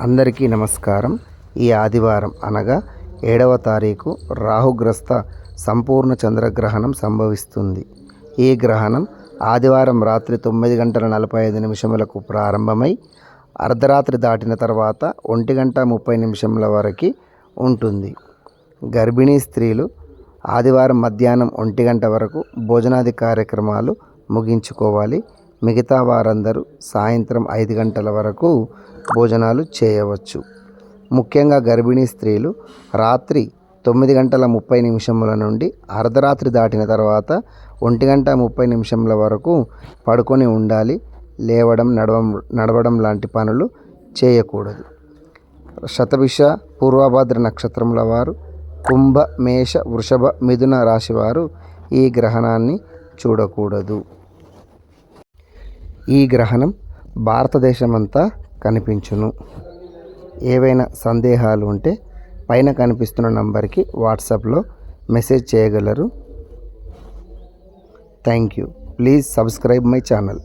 అందరికీ నమస్కారం. ఈ ఆదివారం అనగా ఏడవ తారీఖు రాహుగ్రస్త సంపూర్ణ చంద్రగ్రహణం సంభవిస్తుంది. ఈ గ్రహణం ఆదివారం రాత్రి తొమ్మిది గంటల నలభై ఐదు నిమిషములకు ప్రారంభమై అర్ధరాత్రి దాటిన తర్వాత ఒంటి గంట ముప్పై నిమిషముల వరకు ఉంటుంది. గర్భిణీ స్త్రీలు ఆదివారం మధ్యాహ్నం ఒంటి గంట వరకు భోజనాది కార్యక్రమాలు ముగించుకోవాలి. మిగతా వారందరూ సాయంత్రం ఐదు గంటల వరకు భోజనాలు చేయవచ్చు. ముఖ్యంగా గర్భిణీ స్త్రీలు రాత్రి తొమ్మిది గంటల ముప్పై నిమిషముల నుండి అర్ధరాత్రి దాటిన తర్వాత ఒంటి గంట ముప్పై నిమిషముల వరకు పడుకొని ఉండాలి. లేవడం నడవం నడవడం లాంటి పనులు చేయకూడదు. శతభిష పూర్వభద్ర నక్షత్రముల వారు కుంభ మేష వృషభ మిథున రాశివారు ఈ గ్రహణాన్ని చూడకూడదు. ఈ గ్రహణం భారతదేశమంతా కనిపించును. ఏవైనా సందేహాలు ఉంటే పైన కనిపిస్తున్న నంబర్కి వాట్సాప్లో మెసేజ్ చేయగలరు. Thank you. Please subscribe my channel.